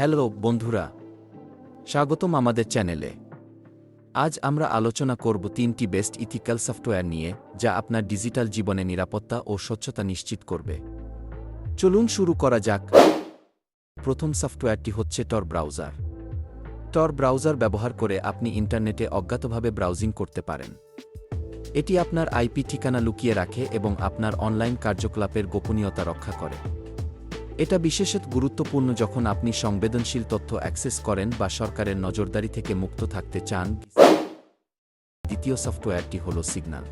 Hello, বন্ধুরা। স্বাগতম আমাদের চ্যানেলে। আজ আমরা আলোচনা করব তিনটি বেস্ট ইথিক্যাল সফটওয়্যার নিয়ে, যা আপনার ডিজিটাল জীবনে নিরাপত্তা ও স্বচ্ছতা নিশ্চিত করবে। চলুন শুরু করা যাক। প্রথম সফটওয়্যারটি হচ্ছে টর ব্রাউজার টর ব্রাউজার ব্যবহার করে আপনি ইন্টারনেটে অজ্ঞাতভাবে ব্রাউজিং করতে পারেন। এটি আপনার আইপি ঠিকানা লুকিয়ে রাখে এবং আপনার অনলাইন কার্যকলাপের গোপনীয়তা রক্ষা করে। এটা বিশেষত গুরুত্বপূর্ণ যখন আপনি সংবেদনশীল তথ্য অ্যাক্সেস করেন বা সরকারের নজরদারি থেকে মুক্ত থাকতে চান। দ্বিতীয় সফটওয়্যারটি হল সিগন্যাল।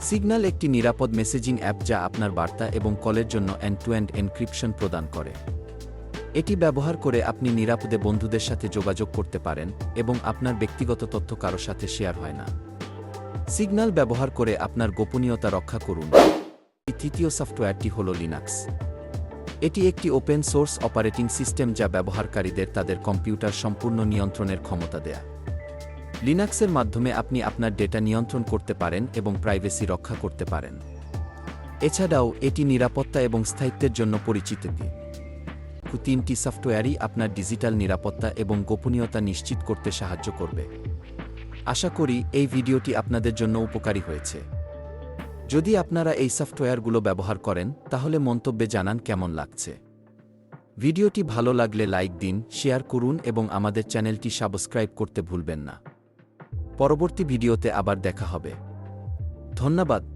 সিগন্যাল একটি নিরাপদ মেসেজিং অ্যাপ যা আপনার বার্তা এবং কলের জন্য এন্ড টু এন্ড এনক্রিপশন প্রদান করে। এটি ব্যবহার করে আপনি নিরাপদে বন্ধুদের সাথে যোগাযোগ করতে পারেন এবং আপনার ব্যক্তিগত তথ্য কারও সাথে শেয়ার হয় না। সিগন্যাল ব্যবহার করে আপনার গোপনীয়তা রক্ষা করুন। তৃতীয় সফটওয়্যারটি হল লিনাক্স। এটি একটি ওপেন সোর্স অপারেটিং সিস্টেম যা ব্যবহারকারীদের তাদের কম্পিউটার সম্পূর্ণ নিয়ন্ত্রণের ক্ষমতা দেয়। লিনাক্সের মাধ্যমে আপনি আপনার ডেটা নিয়ন্ত্রণ করতে পারেন এবং প্রাইভেসি রক্ষা করতে পারেন। এছাড়াও, এটি নিরাপত্তা এবং স্থায়িত্বের জন্য পরিচিত তিনটি সফটওয়্যারই আপনার ডিজিটাল নিরাপত্তা এবং গোপনীয়তা নিশ্চিত করতে সাহায্য করবে। আশা করি, এই ভিডিওটি আপনাদের জন্য উপকারী হয়েছে। যদি আপনারা এই সফটওয়্যারগুলো ব্যবহার করেন, তাহলে মন্তব্যে জানান কেমন লাগছে। ভিডিওটি ভালো লাগলে লাইক দিন, শেয়ার করুন এবং আমাদের চ্যানেলটি সাবস্ক্রাইব করতে ভুলবেন না। পরবর্তী ভিডিওতে আবার দেখা হবে। ধন্যবাদ।